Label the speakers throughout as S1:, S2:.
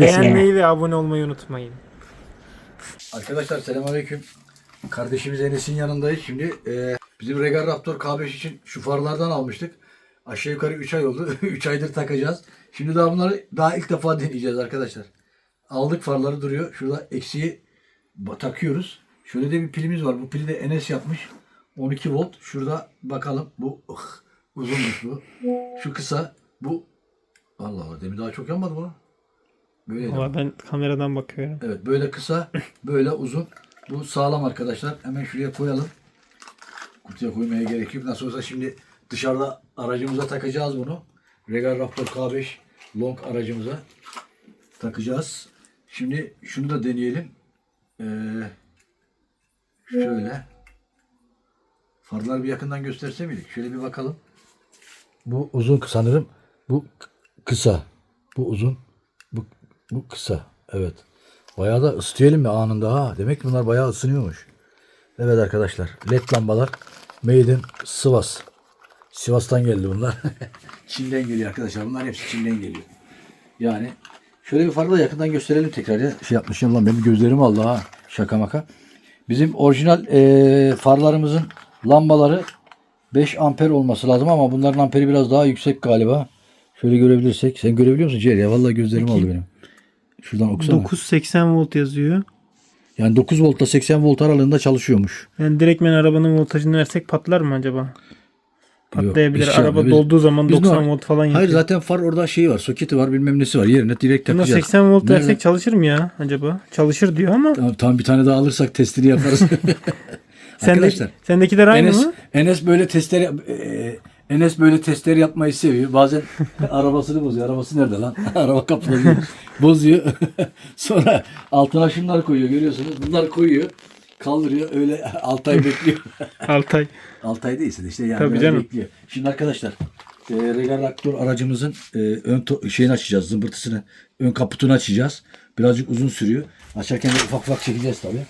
S1: Beğenmeyi ve abone olmayı unutmayın.
S2: Arkadaşlar selamünaleyküm. Kardeşimiz Enes'in yanındayız. Şimdi e, bizim Regal Raptor K5 için şu farlardan almıştık. Aşağı yukarı 3 ay oldu. 3 aydır takacağız. Şimdi daha bunları daha ilk defa deneyeceğiz arkadaşlar. Aldık farları duruyor. Şurada eksiği takıyoruz. Şöyle de bir pilimiz var. Bu pili de Enes yapmış. 12 volt. Şurada bakalım. Bu ıh, uzunmuş bu. Şu kısa. Bu Allah Allah. Demin daha çok yanmadı mı? Böyleydi.
S1: Valla ben kameradan bakıyorum.
S2: Evet böyle kısa, böyle uzun. Bu sağlam arkadaşlar. Hemen şuraya koyalım. Kutuya koymaya gerek yok. Nasıl olsa şimdi dışarıda aracımıza takacağız bunu. Regal Raptor K5 long aracımıza takacağız. Şimdi şunu da deneyelim. Ee, şöyle. Farları bir yakından gösterse miydik? Şöyle bir bakalım. Bu uzun sanırım. Bu kısa. Bu uzun. Bu, bu kısa. Evet. Bayağı da ısıtayım mi anında ha. Demek ki bunlar bayağı ısınıyormuş. Evet arkadaşlar. LED lambalar. Made in Sivas. Sivas'tan geldi bunlar. Çin'den geliyor arkadaşlar. Bunlar hepsi Çin'den geliyor. Yani şöyle bir farı da yakından gösterelim tekrar ya. Şey yapmışım lan benim gözlerim aldı ha. Şaka maka. Bizim orijinal eee, farlarımızın lambaları 5 amper olması lazım ama bunların amperi biraz daha yüksek galiba. Şöyle görebilirsek. Sen görebiliyor musun Ciğer ya? Vallahi gözlerim aldı benim. Şuradan okusana.
S1: 980 volt yazıyor.
S2: Yani 9 voltla 80 volt aralığında çalışıyormuş.
S1: Yani direktmen arabanın voltajını versek patlar mı acaba? Patlayabilir.
S2: Yok, biz
S1: Araba
S2: yapmıyoruz.
S1: dolduğu zaman
S2: Biz
S1: 90
S2: normal-
S1: volt falan yapıyor.
S2: Hayır zaten far orada şeyi var. Soketi var bilmem nesi var. Yerine direkt
S1: Buna
S2: takacağız.
S1: 80 volt
S2: Nerede?
S1: versek çalışır mı ya acaba? Çalışır diyor ama
S2: Tamam, tamam bir tane daha alırsak testini yaparız.
S1: sende,
S2: Arkadaşlar
S1: sendekiler aynı
S2: Enes,
S1: mı?
S2: Enes böyle testler yap- e, Enes böyle testler yapmayı seviyor. Bazen arabasını bozuyor. Arabası nerede lan? Araba kapıda bozuyor. Sonra altına şunlar koyuyor görüyorsunuz. Bunlar koyuyor. Kaldırıyor. Öyle 6 ay bekliyor.
S1: Altay.
S2: 6 ay değilse de işte yani
S1: Tabii canım.
S2: bekliyor. Şimdi arkadaşlar e, Regal Raptor aracımızın e, ön şeyini açacağız. Zımbırtısını, ön kaputunu açacağız. Birazcık uzun sürüyor. Açarken de ufak ufak çekeceğiz tabii.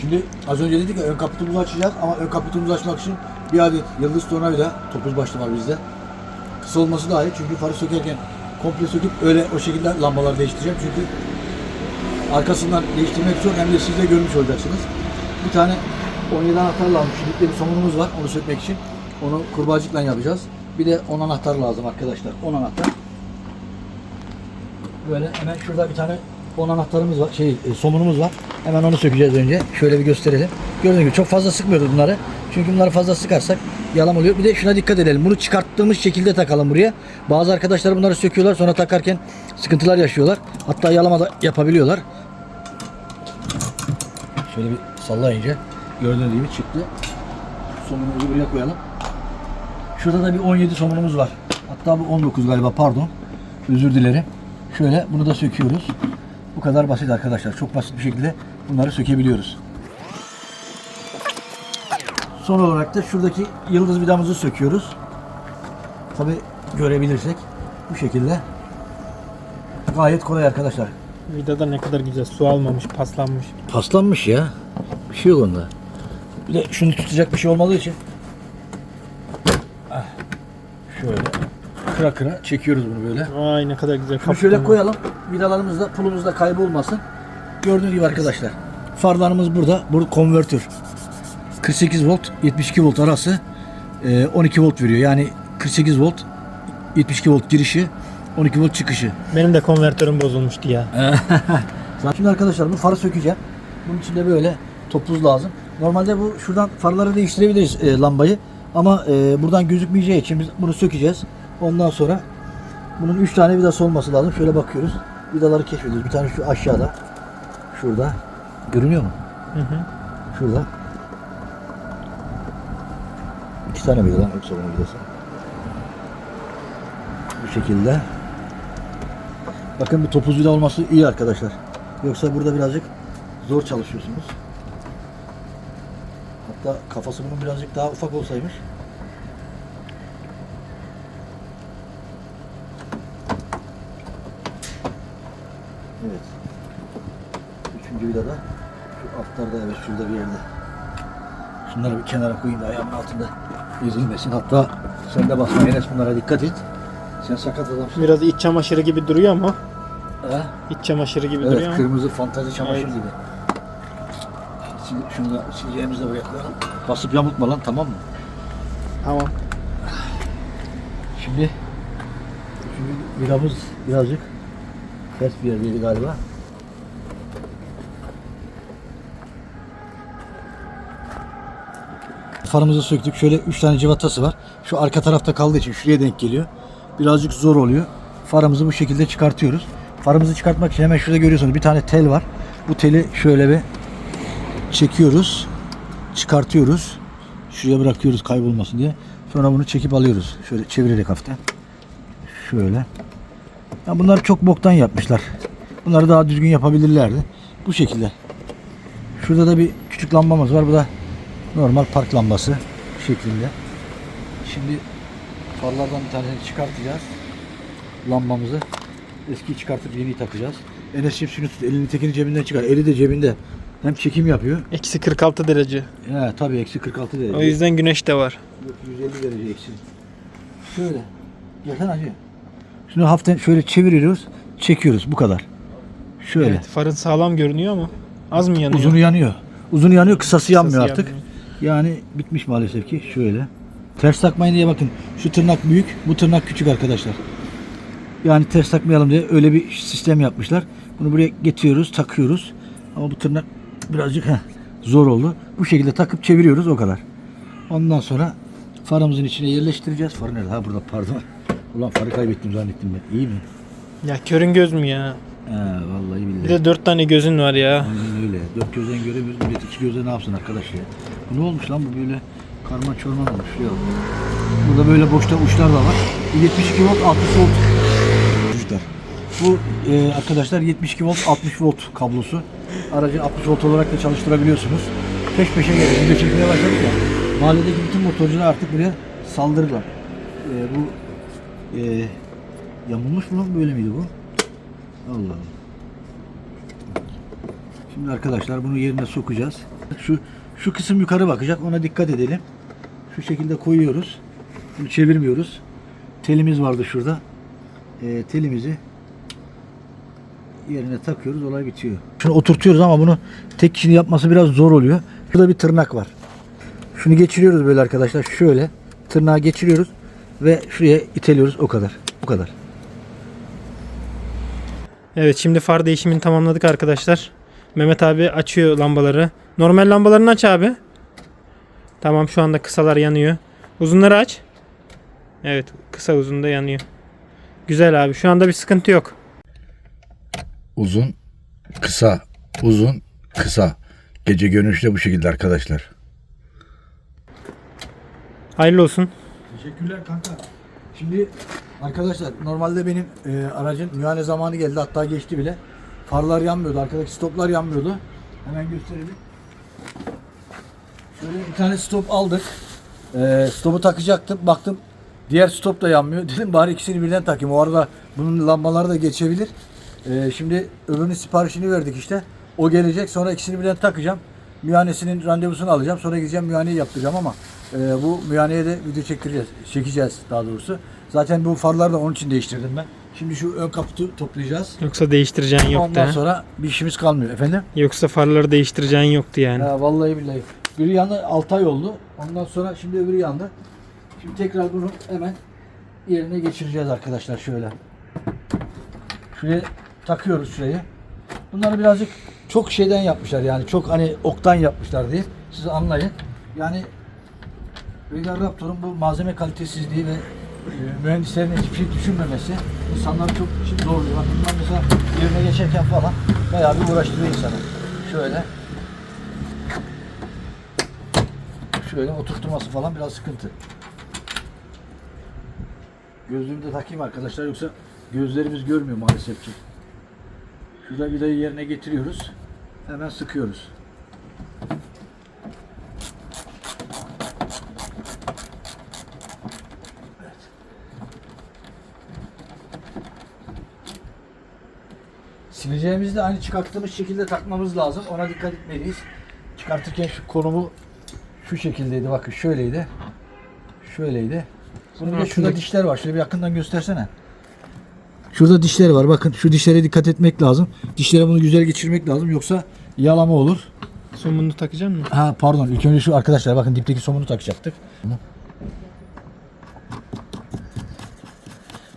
S2: Şimdi az önce dedik ya ön kaputumuzu açacağız ama ön kaputumuzu açmak için bir adet yıldız tornavida topuz başlı var bizde. Kısa olması daha iyi çünkü farı sökerken komple söküp öyle o şekilde lambaları değiştireceğim çünkü arkasından değiştirmek zor hem de siz de görmüş olacaksınız. Bir tane 17 anahtarla almış. Kilitli bir somunumuz var onu sökmek için. Onu kurbağacıkla yapacağız. Bir de 10 anahtar lazım arkadaşlar. 10 anahtar. Böyle hemen şurada bir tane 10 anahtarımız var. Şey e, somunumuz var. Hemen onu sökeceğiz önce. Şöyle bir gösterelim. Gördüğünüz gibi çok fazla sıkmıyoruz bunları. Çünkü bunları fazla sıkarsak yalan oluyor. Bir de şuna dikkat edelim. Bunu çıkarttığımız şekilde takalım buraya. Bazı arkadaşlar bunları söküyorlar sonra takarken sıkıntılar yaşıyorlar. Hatta yalama da yapabiliyorlar. Şöyle bir sallayınca gördüğünüz gibi çıktı. Somunumuzu buraya koyalım. Şurada da bir 17 somunumuz var. Hatta bu 19 galiba pardon. Özür dilerim. Şöyle bunu da söküyoruz. Bu kadar basit arkadaşlar. Çok basit bir şekilde bunları sökebiliyoruz. Son olarak da şuradaki yıldız vidamızı söküyoruz. Tabi görebilirsek bu şekilde. Gayet kolay arkadaşlar.
S1: Vidada ne kadar güzel su almamış, paslanmış.
S2: Paslanmış ya. Bir şey yok onda. Bir de şunu tutacak bir şey olmadığı için Ah, şöyle kıra kıra çekiyoruz bunu böyle.
S1: Ay ne kadar güzel.
S2: Şunu şöyle koyalım. Vidalarımız da pulumuz da kaybolmasın. Gördüğünüz gibi arkadaşlar. Farlarımız burada. Bu konvertör. 48 volt 72 volt arası e, 12 volt veriyor. Yani 48 volt 72 volt girişi 12 volt çıkışı.
S1: Benim de konvertörüm bozulmuştu ya.
S2: Şimdi arkadaşlar bu farı sökeceğim. Bunun için de böyle topuz lazım. Normalde bu şuradan farları değiştirebiliriz e, lambayı. Ama e, buradan gözükmeyeceği için biz bunu sökeceğiz. Ondan sonra bunun 3 tane vidası olması lazım. Şöyle bakıyoruz. Vidaları keşfediyoruz. Bir tane şu aşağıda. Şurada. Görünüyor mu?
S1: Hı hı.
S2: Şurada. İki tane vida lan yoksa bunun vidası. Bu şekilde. Bakın bir topuz vida olması iyi arkadaşlar. Yoksa burada birazcık zor çalışıyorsunuz. Hatta kafası bunun birazcık daha ufak olsaymış. Evet. Üçüncü vida da şu altlarda evet şurada bir yerde. Şunları bir kenara koyayım da ayağımın altında ezilmesin. Hatta sen de basma Enes bunlara dikkat et. Sen sakat adamsın.
S1: Biraz iç çamaşırı gibi duruyor ama.
S2: Ha?
S1: İç çamaşırı gibi
S2: Evet,
S1: duruyor ama.
S2: kırmızı fantazi çamaşır
S1: Evet.
S2: gibi. Şimdi şunu da sileceğimizi de buraya koyalım. Basıp yamultma lan tamam mı?
S1: Tamam.
S2: Şimdi çünkü viramız birazcık ters bir yerdeydi galiba. Farımızı söktük. Şöyle 3 tane civatası var. Şu arka tarafta kaldığı için şuraya denk geliyor. Birazcık zor oluyor. Farımızı bu şekilde çıkartıyoruz. Farımızı çıkartmak için hemen şurada görüyorsunuz bir tane tel var. Bu teli şöyle bir çekiyoruz. Çıkartıyoruz. Şuraya bırakıyoruz kaybolmasın diye. Sonra bunu çekip alıyoruz. Şöyle çevirerek hafiften. Şöyle. Ya bunlar çok boktan yapmışlar. Bunları daha düzgün yapabilirlerdi. Bu şekilde. Şurada da bir küçük lambamız var. Bu da normal park lambası şeklinde. Şimdi farlardan bir tanesini çıkartacağız. Lambamızı. Eskiyi çıkartıp yeniyi takacağız. Enes'cim şunu tut. Elini tekini cebinden çıkar. Eli de cebinde. Hem çekim yapıyor.
S1: Eksi 46 derece.
S2: He tabii eksi 46 derece.
S1: O yüzden güneş de var.
S2: Yok, 150 derece eksi. Şöyle. Yakın acı. Şunu hafiften şöyle çeviriyoruz. Çekiyoruz. Bu kadar. Şöyle.
S1: Evet, farın sağlam görünüyor ama az mı yanıyor?
S2: Uzunu yanıyor. Uzunu yanıyor. Kısası yanmıyor
S1: Kısası
S2: artık.
S1: yanmıyor.
S2: Yani bitmiş maalesef ki. Şöyle. Ters takmayın diye bakın. Şu tırnak büyük. Bu tırnak küçük arkadaşlar. Yani ters takmayalım diye öyle bir sistem yapmışlar. Bunu buraya getiriyoruz, takıyoruz. Ama bu tırnak birazcık heh, zor oldu. Bu şekilde takıp çeviriyoruz o kadar. Ondan sonra farımızın içine yerleştireceğiz. Far nerede? Ha burada pardon. Ulan farı kaybettim zannettim ben. İyi mi?
S1: Ya körün göz mü ya?
S2: He vallahi billahi.
S1: Bir de dört tane gözün var ya.
S2: Aynen öyle. Dört gözden göremiyoruz. Millet iki gözle ne yapsın arkadaş ya? Bu ne olmuş lan bu böyle karman çorman olmuş. Ya. Burada böyle boşta uçlar da var. Bu 72 volt 60 volt uçlar. Bu e, arkadaşlar 72 volt 60 volt kablosu. Aracı 60 volt olarak da çalıştırabiliyorsunuz. Peş peşe geliyor. Video çekmeye başladık ya. Mahalledeki bütün motorcular artık buraya saldırırlar. E, bu e, yamulmuş mu lan böyle miydi bu? Allah Allah. Şimdi arkadaşlar bunu yerine sokacağız. Şu şu kısım yukarı bakacak. Ona dikkat edelim. Şu şekilde koyuyoruz. Bunu çevirmiyoruz. Telimiz vardı şurada. Ee, telimizi yerine takıyoruz. Olay bitiyor. Şunu oturtuyoruz ama bunu tek kişinin yapması biraz zor oluyor. Şurada bir tırnak var. Şunu geçiriyoruz böyle arkadaşlar. Şöyle tırnağı geçiriyoruz ve şuraya iteliyoruz. O kadar. Bu kadar.
S1: Evet şimdi far değişimini tamamladık arkadaşlar. Mehmet abi açıyor lambaları. Normal lambalarını aç abi. Tamam şu anda kısalar yanıyor. Uzunları aç. Evet kısa uzun da yanıyor. Güzel abi şu anda bir sıkıntı yok.
S2: Uzun, kısa, uzun, kısa. Gece görünüşü de bu şekilde arkadaşlar.
S1: Hayırlı olsun.
S2: Teşekkürler kanka. Şimdi arkadaşlar normalde benim e, aracın mühane zamanı geldi hatta geçti bile. Farlar yanmıyordu. Arkadaki stoplar yanmıyordu. Hemen gösterelim. Şöyle bir tane stop aldık. E, stopu takacaktım. Baktım diğer stop da yanmıyor. Dedim bari ikisini birden takayım. O arada bunun lambaları da geçebilir. E, şimdi öbürünün siparişini verdik işte. O gelecek. Sonra ikisini birden takacağım. Mühanesinin randevusunu alacağım. Sonra gideceğim mühaneyi yaptıracağım ama e, bu mühaneye de video çektireceğiz. Çekeceğiz daha doğrusu. Zaten bu farları da onun için değiştirdim ben. Şimdi şu ön kaputu toplayacağız.
S1: Yoksa değiştireceğin yoktu
S2: Ondan
S1: ha.
S2: sonra bir işimiz kalmıyor. Efendim?
S1: Yoksa farları değiştireceğin yoktu yani.
S2: Ya vallahi billahi. Biri yandı 6 ay oldu. Ondan sonra şimdi öbürü yandı. Şimdi tekrar bunu hemen yerine geçireceğiz arkadaşlar şöyle. Şuraya takıyoruz şurayı. Bunları birazcık çok şeyden yapmışlar yani çok hani oktan yapmışlar diye siz anlayın. Yani Regal Raptor'un bu malzeme kalitesizliği ve mühendislerin hiçbir şey düşünmemesi insanları çok şey zorluyor. Bundan mesela yerine geçerken falan bayağı bir uğraştırıyor insanı. Şöyle şöyle oturtması falan biraz sıkıntı. Gözlüğümü de takayım arkadaşlar yoksa gözlerimiz görmüyor maalesef ki. Şurada vidayı yerine getiriyoruz. Hemen sıkıyoruz. Sileceğimizi de aynı çıkarttığımız şekilde takmamız lazım. Ona dikkat etmeliyiz. Çıkartırken şu konumu şu şekildeydi. Bakın şöyleydi. Şöyleydi. Bunun de şurada dişler var. Şöyle bir yakından göstersene. Şurada dişleri var. Bakın şu dişlere dikkat etmek lazım. Dişlere bunu güzel geçirmek lazım. Yoksa yalama olur.
S1: Somununu takacaksın mı?
S2: Ha pardon. İlk önce şu arkadaşlar bakın dipteki somunu takacaktık.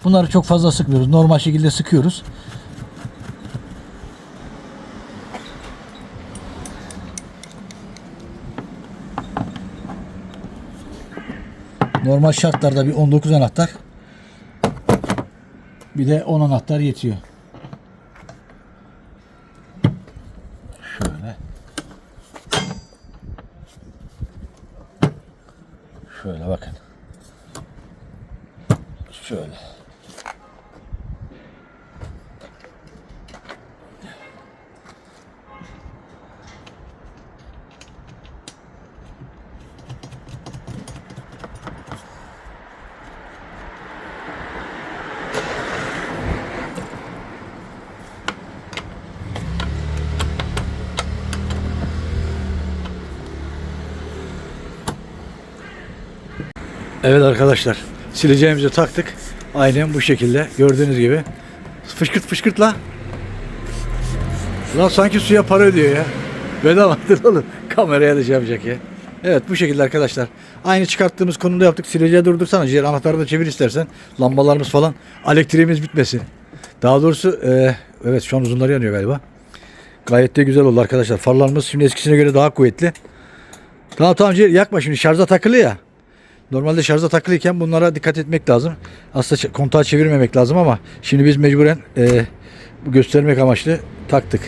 S2: Bunları çok fazla sıkmıyoruz. Normal şekilde sıkıyoruz. Normal şartlarda bir 19 anahtar bir de 10 anahtar yetiyor. Şöyle. Şöyle bakın. Şöyle. Evet arkadaşlar sileceğimizi taktık. Aynen bu şekilde gördüğünüz gibi. Fışkırt fışkırt la. Lan sanki suya para ödüyor ya. Bedavadır oğlum. Kameraya da şey yapacak ya. Evet bu şekilde arkadaşlar. Aynı çıkarttığımız konumda yaptık. Sileceği durdursana. Ciğer anahtarı da çevir istersen. Lambalarımız falan. Elektriğimiz bitmesin. Daha doğrusu e, evet şu an uzunları yanıyor galiba. Gayet de güzel oldu arkadaşlar. Farlarımız şimdi eskisine göre daha kuvvetli. Tamam tamam Ciğer yakma şimdi şarja takılı ya. Normalde şarja takılıyken bunlara dikkat etmek lazım. Aslında kontağı çevirmemek lazım ama şimdi biz mecburen e, göstermek amaçlı taktık.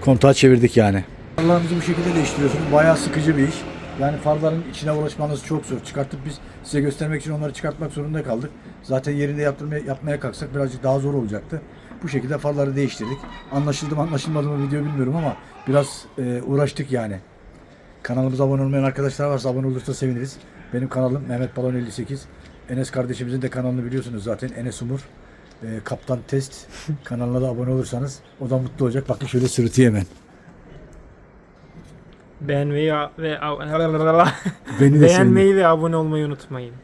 S2: Kontağı çevirdik yani. Farlarınızı bu şekilde değiştiriyorsunuz. Bayağı sıkıcı bir iş. Yani farların içine ulaşmanız çok zor. Çıkartıp biz size göstermek için onları çıkartmak zorunda kaldık. Zaten yerinde yaptırmaya, yapmaya kalksak birazcık daha zor olacaktı. Bu şekilde farları değiştirdik. Anlaşıldı mı anlaşılmadı mı video bilmiyorum ama biraz e, uğraştık yani. Kanalımıza abone olmayan arkadaşlar varsa abone olursa seviniriz. Benim kanalım Mehmet Balon 58. Enes kardeşimizin de kanalını biliyorsunuz zaten. Enes Umur. Ee, Kaptan Test kanalına da abone olursanız o da mutlu olacak. Bakın şöyle sırıtıyor hemen.
S1: Beğenmeyi ve
S2: Beni de
S1: beğenmeyi ve abone olmayı unutmayın.